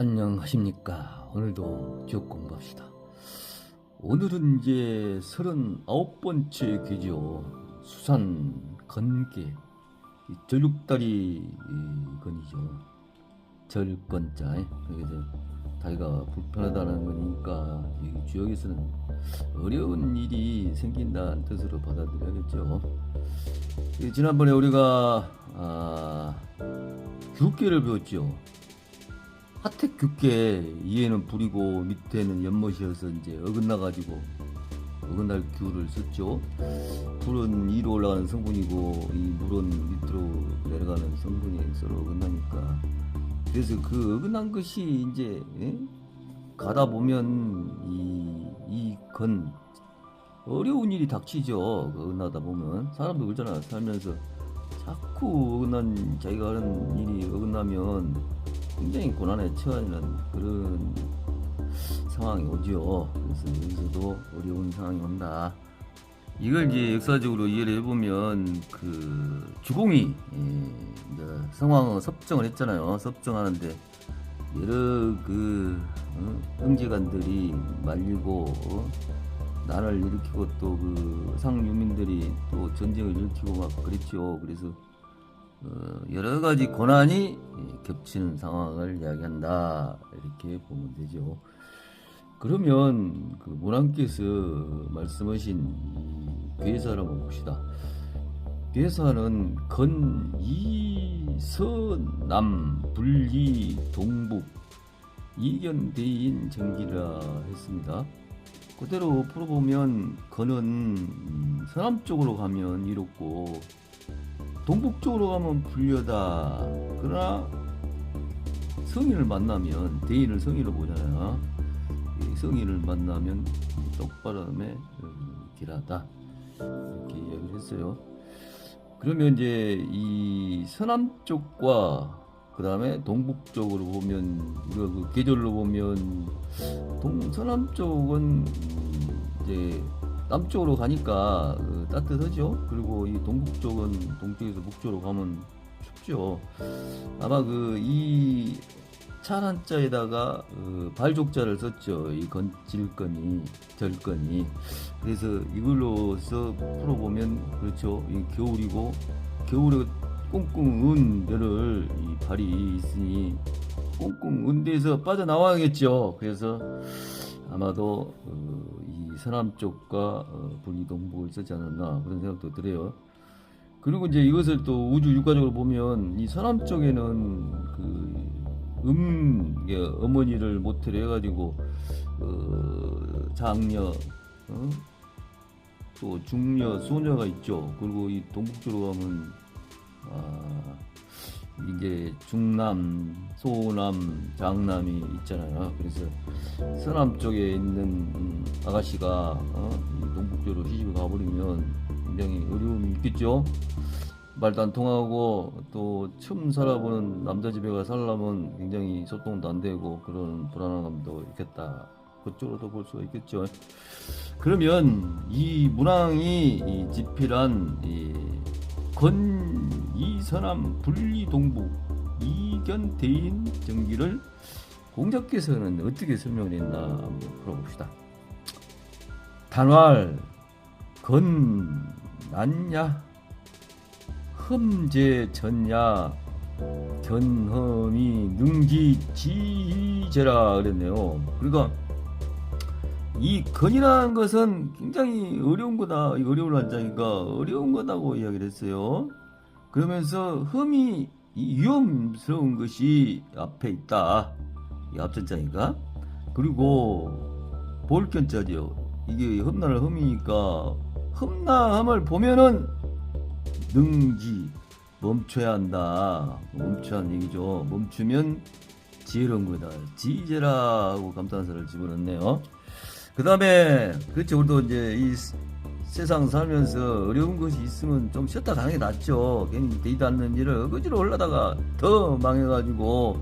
안녕하십니까. 오늘도 쭉 공부합시다. 오늘은 이제 39번째 괴죠. 수산. 이 절육다리 이 건이죠. 절건자. 그래서 다리가 불편하다는 거니까 이 지역에서는 어려운 일이 생긴다는 뜻으로 받아들여야겠죠. 이 지난번에 우리가 아, 규계를 배웠죠. 하택 규계 위에는 불이고 밑에는 연못이어서 이제 어긋나 가지고 어긋날 규를 썼죠. 불은 위로 올라가는 성분이고 이 물은 밑으로 내려가는 성분이 서로 어긋나니까 그래서 그 어긋난 것이 이제 예? 가다 보면 이이건 어려운 일이 닥치죠. 그 어긋나다 보면 사람도 그러잖아. 살면서 자꾸 어긋난 자기가 하는 일이 어긋나면 굉장히 고난에 처하는 그런 상황이 오죠. 그래서 여기서도 어려운 상황이 온다. 이걸 이제 역사적으로 이해를 해보면 그 주공이 예, 이제 상황을 섭정을 했잖아요. 섭정하는데 여러 그 어, 형제간들이 말리고 어, 난을 일으키고 또 그 상유민들이 또 전쟁을 일으키고 막 그랬죠. 그래서 어, 여러 가지 고난이 예, 겹치는 상황을 이야기한다 이렇게 보면 되죠. 그러면 그 문왕께서 말씀하신 이 괴사를 봅시다. 괴사는 건이서남 불리 동북 이견대인 정기라 했습니다. 그대로 풀어보면 건은 음, 서남쪽으로 가면 이롭고 동북쪽으로 가면 불려다. 그러나 성인을 만나면 대인을 성인으로 보잖아요. 이 성인을 만나면 똑바름에 길하다. 이렇게 이야기를 했어요. 그러면 이제 이 서남 쪽과 그 다음에 동북 쪽으로 보면 우리가 그 계절로 보면 동 서남 쪽은 이제 남쪽으로 가니까 그 따뜻하죠. 그리고 이 동북 쪽은 동쪽에서 북쪽으로 가면 춥죠. 아마 그 이 차란자에다가 그 발족자를 썼죠. 이 건질건이 절건이. 그래서 이걸로서 풀어보면 그렇죠. 이 겨울이고 겨울에 꽁꽁 은 데를 이 발이 있으니 꽁꽁 은 데에서 빠져나와야겠죠. 그래서 아마도 어, 이 서남 쪽과 어, 북이 동북을 쓰지 않았나 그런 생각도 들어요. 그리고 이제 이것을 또 우주 육가적으로 보면 이 서남 쪽에는 그 음, 이게 어머니를 모태로 해가지고 어, 장녀, 어? 또 중녀, 소녀가 있죠. 그리고 이 동북쪽으로 가면 아, 이제 중남, 소남, 장남이 있잖아요. 그래서 서남 쪽에 있는 음, 아가씨가 어, 이 동북쪽으로 시집을 가버리면 굉장히 어려움이 있겠죠. 말도 안 통하고 또 처음 살아보는 남자 집에 가 살려면 굉장히 소통도 안 되고 그런 불안감도 있겠다. 그쪽으로도 볼 수가 있겠죠. 그러면 이 문왕이 이 지필한 이 건 이서남 분리동북 이견 대인 정기를 공작께서는 어떻게 설명을 했나 한번 풀어봅시다. 단활 건 난야 흠제 전야 견험이 능지 지제라 그랬네요. 그러니까 이 건이라는 것은 굉장히 어려운 거다. 이 어려운 한자니까 어려운 거다고 이야기를 했어요. 그러면서 흠이 이 위험스러운 것이 앞에 있다. 이 앞전자니까. 그리고 볼견자죠. 이게 흠나를 흠이니까 흠나함을 보면은 능지 멈춰야 한다. 하는 얘기죠. 멈추면 지혜로운 거다. 지혜라고 감탄사를 집어넣네요. 그 다음에 그렇죠. 우리도 이제 이 세상 살면서 어려운 것이 있으면 좀 쉬었다 가는 게 낫죠. 괜히 되지도 않는 일을 어거지로 올라다가 더 망해가지고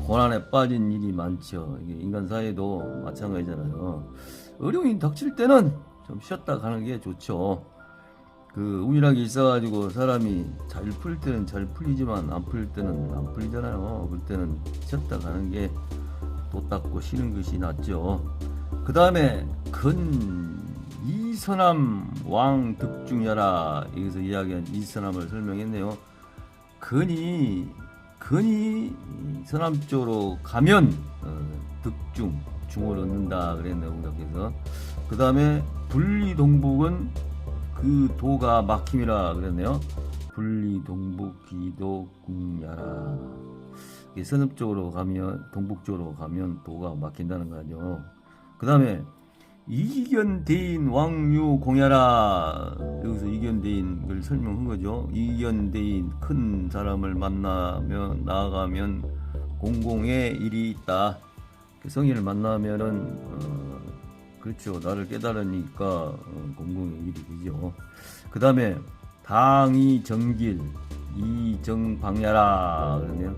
고난에 빠진 일이 많죠. 이게 인간 사회도 마찬가지잖아요. 어려움이 닥칠 때는 좀 쉬었다 가는 게 좋죠. 그 운이라게 있어가지고 사람이 잘 풀 때는 잘 풀리지만 안 풀릴 때는 안 풀리잖아요. 그럴 때는 쉬었다 가는 게도 닦고 쉬는 것이 낫죠. 그 다음에 근 이서남 왕 득중야라 여기서 이야기한 이서남을 설명했네요. 근이 근이 서남 쪽으로 가면 어, 득중 중을 얻는다 그랬네요 공작께서. 그 다음에 분리동북은 그 도가 막힘이라 그랬네요. 분리동북 기도 궁야라. 서읍 쪽으로 가면 동북 쪽으로 가면 도가 막힌다는 거죠. 그 다음에 이견대인 왕유 공야라 여기서 이견대인을 설명한 거죠. 이견대인 큰 사람을 만나면 나아가면 공공의 일이 있다. 그 성인을 만나면은 어, 그렇죠. 나를 깨달으니까 어, 공공의 일이 되죠. 그 다음에 당이 정길 이정방야라 그러네요.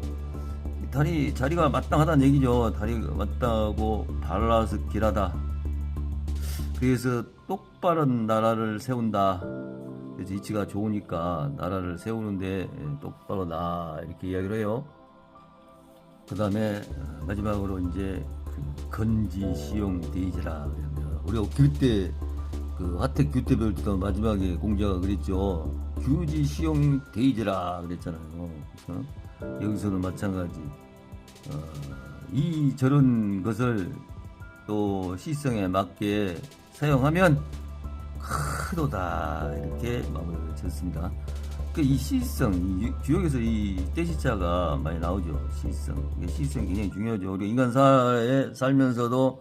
다리 자리가 마땅하다는 얘기죠. 다리가 마땅하고 발라서 길하다. 그래서 똑바른 나라를 세운다. 그래서 이치가 좋으니까 나라를 세우는데 똑바로 나 이렇게 이야기를 해요. 그 다음에 마지막으로 이제 그 건지 시용 데이지라. 우리가 규때 그 화택 배울 때도 마지막에 공자가 그랬죠. 규지 시용 데이지라 그랬잖아요. 그래서 여기서는 마찬가지. 어, 이 저런 것을 또 시성에 맞게 사용하면 크도다 이렇게 마무리를 졌습니다. 그이 시성, 이 주역에서 이 떼시자가 많이 나오죠. 시성. 이 시성 굉장히 중요하죠. 우리 인간 사회에 살면서도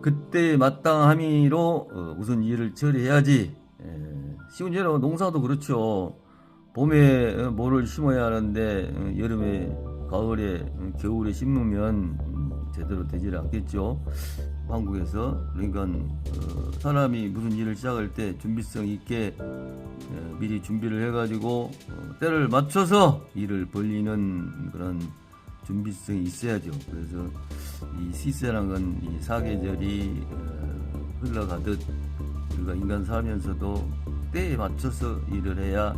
그때 마땅함이로 어, 우선 일을 처리해야지. 에, 쉬운 예로 농사도 그렇죠. 봄에 어, 뭐를 심어야 하는데 어, 여름에 가을에 어, 겨울에 심으면 음, 제대로 되질 않겠죠. 한국에서 그러니까 어, 사람이 무슨 일을 시작할 때 준비성 있게 어, 미리 준비를 해가지고 어, 때를 맞춰서 일을 벌리는 그런 준비성이 있어야죠. 그래서 이 시세라는 건이 사계절이 어, 흘러가듯 우리가 인간 살면서도 때에 맞춰서 일을 해야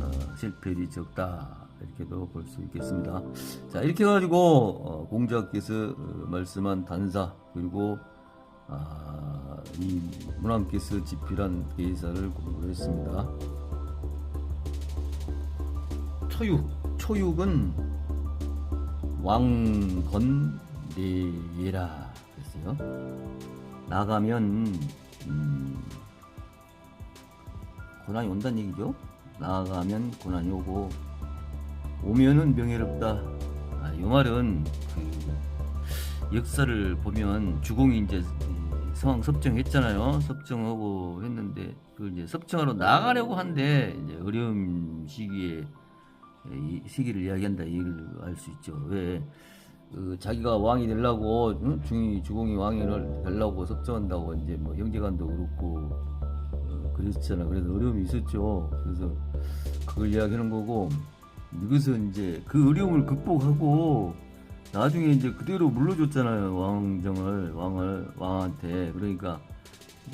어, 실패율이 적다 이렇게도 볼 수 있겠습니다. 자 이렇게 해가지고 어, 공자께서 어, 말씀한 단사 그리고 아, 이 문왕께서 집필한 계사를 공부했습니다. 초육 초육은 왕건대예라 그랬어요. 나가면 음, 고난이 온다는 얘기죠. 나가면 고난이 오고 오면은 명예롭다. 아, 이 말은 그 역사를 보면 주공이 이제 성황 섭정했잖아요. 섭정하고 했는데 그 이제 섭정하러 나가려고 한데 이제 어려운 시기에 이 시기를 이야기한다 이걸 알 수 있죠. 왜? 그 자기가 왕이 되려고 응? 중이 주공이 왕이 되려고 섭정한다고 이제 뭐 형제간도 그렇고 어, 그랬잖아. 그래서 어려움이 있었죠. 그래서 그걸 이야기하는 거고 이것은 이제 그 어려움을 극복하고 나중에 이제 그대로 물러줬잖아요 왕정을 왕을 왕한테 그러니까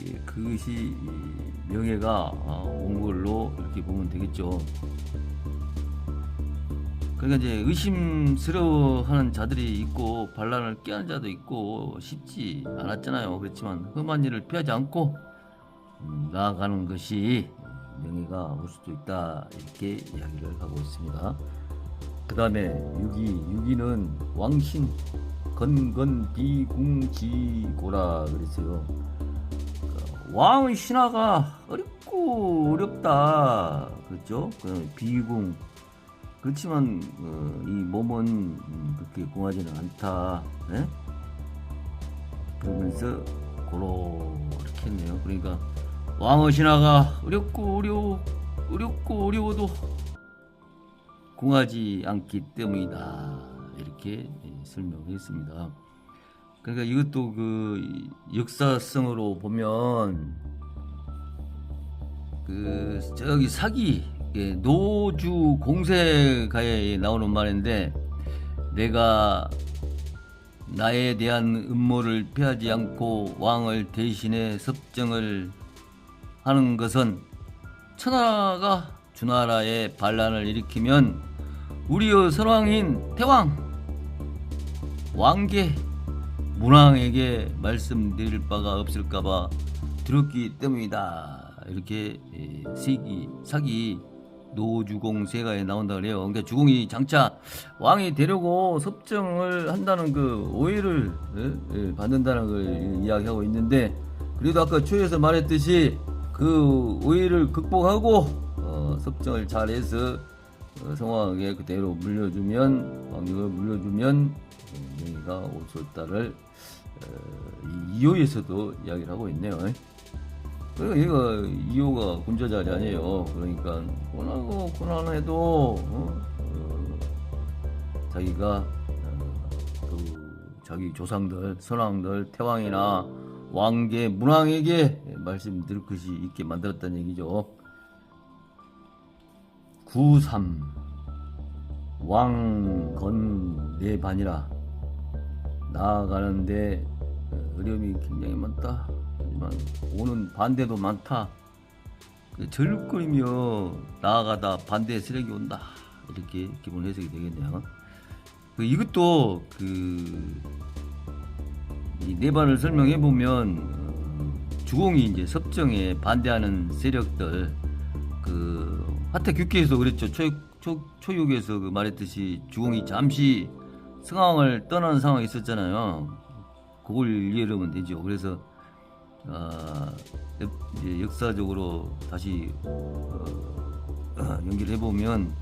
예, 그것이 이 명예가 아, 온 걸로 이렇게 보면 되겠죠. 그러니까 이제 의심스러워하는 자들이 있고 반란을 깨하는 자도 있고 쉽지 않았잖아요. 그렇지만 험한 일을 피하지 않고 음, 나아가는 것이 명예가 올 수도 있다 이렇게 이야기를 하고 있습니다. 그 다음에 6위 6위는 왕신 건건비궁지고라 그랬어요. 그 왕의 신화가 어렵고 어렵다 그렇죠? 그 비궁 그렇지만 어, 이 몸은 음, 그렇게 공하지는 않다. 네? 그러면서 고로 이렇게 했네요. 그러니까 왕의 신화가 어렵고 어려워 어렵고 어려워도 궁하지 않기 때문이다 이렇게 예, 설명했습니다. 그러니까 이것도 그 역사성으로 보면 그 저기 사기 예, 노주 공세가에 나오는 말인데 내가 나에 대한 음모를 피하지 않고 왕을 대신해 섭정을 하는 것은 천하가 주나라의 반란을 일으키면 우리의 선왕인 태왕 왕계 문왕에게 말씀드릴 바가 없을까봐 들었기 때문이다. 이렇게 예, 세기 사기 노주공 세가에 나온다 그래요. 그러니까 주공이 장차 왕이 되려고 섭정을 한다는 그 오해를 예, 예, 받는다는 걸 이야기하고 있는데 그래도 아까 초에서 말했듯이 그 오해를 극복하고 어, 섭정을 잘해서 어, 성왕에게 그대로 물려주면 왕력을 물려주면 어, 명의가 오솔다를 어, 이 이호에서도 이야기를 하고 있네요. 그러니까 얘가 이호가 군자 자리 아니에요. 그러니까 고난하고 고난해도 어? 어, 자기가 어, 그 자기 조상들, 선왕들, 태왕이나 왕계, 문왕에게 말씀 드릴 것이 있게 만들었다는 얘기죠. 93 왕건 네 반이라 나아가는데 어, 어려움이 굉장히 많다. 하지만 오는 반대도 많다. 그 절거리며 나아가다 반대 세력이 온다. 이렇게 기본 해석이 되겠네요. 그 이것도 그 이네 반을 설명해 보면 주공이 이제 섭정에 반대하는 세력들 그 화태 규계에서 그랬죠. 초, 초, 초육에서 그 말했듯이 주공이 잠시 승왕을 떠나는 상황이 있었잖아요. 그걸 이해를 하면 되죠. 그래서 이제 역사적으로 다시 어, 연결해 보면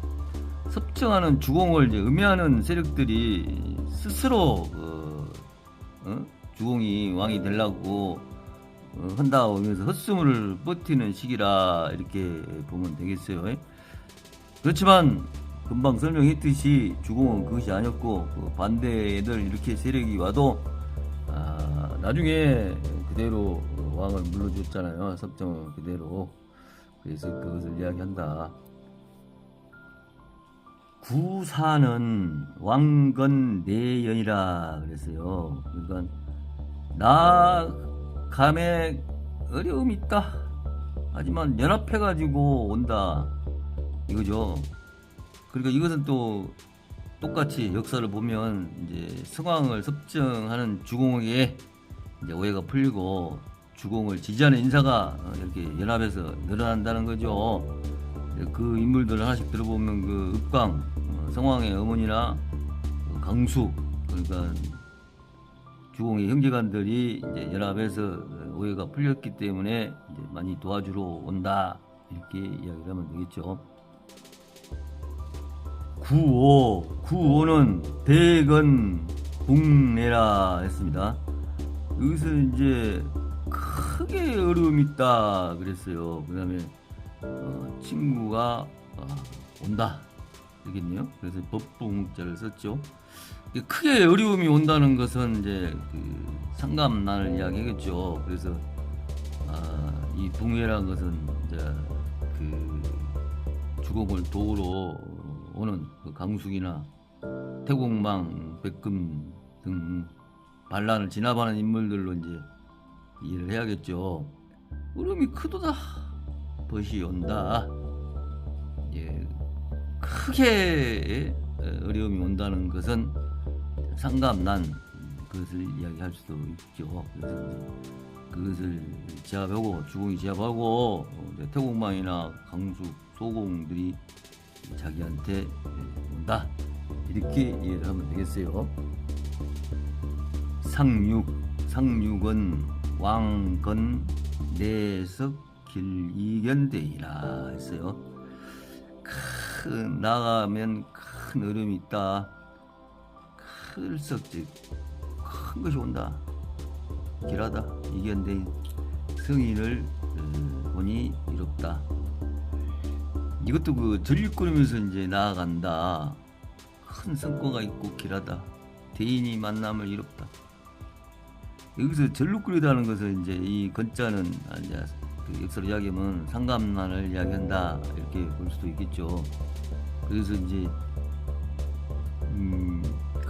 섭정하는 주공을 이제 음해하는 세력들이 스스로 그, 어? 주공이 왕이 되려고 어, 한다 하면서 헛숨을 버티는 시기라 이렇게 보면 되겠어요. 그렇지만 금방 설명했듯이 주공은 그것이 아니었고 그 반대들 이렇게 세력이 와도 아, 나중에 그대로 왕을 물러줬잖아요. 섭정은 그대로. 그래서 그것을 이야기한다. 구사는 왕건 내연이라 그랬어요. 그러니까 나 감에 어려움이 있다. 하지만 연합해가지고 온다. 이거죠. 그러니까 이것은 또 똑같이 역사를 보면 이제 승왕을 섭정하는 주공에게 이제 오해가 풀리고 주공을 지지하는 인사가 어, 이렇게 연합해서 늘어난다는 거죠. 그 인물들을 하나씩 들어보면 그 읍광, 어, 성왕의 어머니나 그 강수, 그러니까 주공의 형제간들이 이제 연합해서 오해가 풀렸기 때문에 이제 많이 도와주러 온다 이렇게 이야기를 하면 되겠죠. 95 95는 대건 국내라 했습니다. 여기서 이제 크게 어려움이 있다 그랬어요. 그 다음에 어, 친구가 어, 온다 되겠네요. 그래서 법봉자를 썼죠. 크게 어려움이 온다는 것은 이제 그 상감난을 이야기하겠죠. 그래서 아, 이 붕괴라는 것은 이제 그 주공을 도우러 오는 그 강숙이나 태국망, 백금 등 반란을 진압하는 인물들로 이제 이해를 해야겠죠. 어려움이 크도다. 벗이 온다. 예, 크게 어려움이 온다는 것은 상감난 그것을 이야기할 수도 있죠. 그것을 제압하고 주공이 제압하고 어, 태국망이나 강수 소공들이 자기한테 온다 이렇게 이해를 하면 되겠어요. 상육 상육은 왕건 내석 길이견대이라 했어요. 큰 나가면 큰 어려움이 있다. 클석 즉큰 것이 온다. 길하다. 이견대 승인을 어, 보니 이롭다. 이것도 그 전립거리면서 이제 나아간다. 큰 성과가 있고 길하다. 대인이 만남을 이롭다. 여기서 전룩거리다는 것은 이제 이 건자는 아, 이제 그 역사로 이야기하면 상감난을 이야기한다 이렇게 볼 수도 있겠죠. 그래서 이제 음,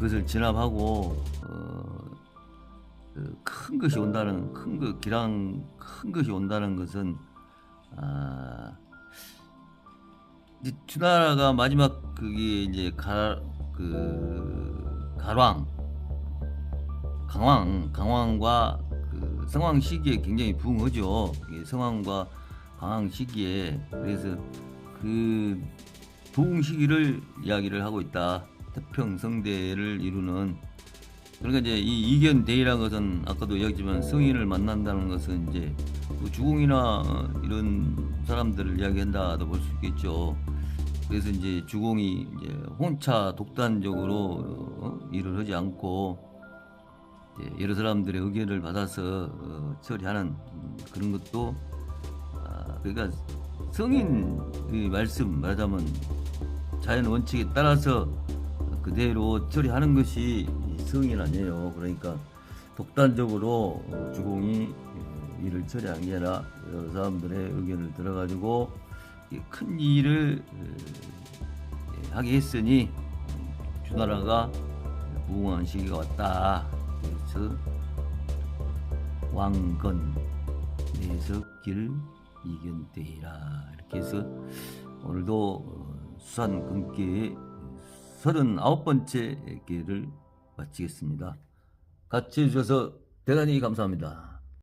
그것을 진압하고 어, 그큰 것이 온다는 큰거 기랑 큰 것이 온다는 것은 아, 이제 주나라가 마지막 그게 이제 가 그 가왕 강황, 강황과 그 성황 시기에 굉장히 부응하죠. 이게 성황과 강황 시기에 그래서 그 부흥 시기를 이야기를 하고 있다. 태평성대를 이루는 그러니까 이제 이 이견 대의라는 것은 아까도 이야기했지만 성인을 만난다는 것은 이제 뭐 주공이나 어, 이런 사람들을 이야기한다도 볼 수 있겠죠. 그래서 이제 주공이 이제 혼자 독단적으로 어, 일을 하지 않고 여러 사람들의 의견을 받아서 어, 처리하는 음, 그런 것도 아, 그러니까 성인의 말씀 말하자면 자연 원칙에 따라서 그대로 처리하는 것이 성인 아니에요. 그러니까 독단적으로 어, 주공이 어, 일을 처리한 게 아니라 여러 사람들의 의견을 들어가지고 이큰 일을 어, 예, 하게 했으니 음, 주나라가 부흥한 시기가 왔다. 그래서 왕건 내석길 이견대이라 이렇게 해서 오늘도 어, 수산 금기의 39번째 기회를 마치겠습니다. 같이 해주셔서 대단히 감사합니다.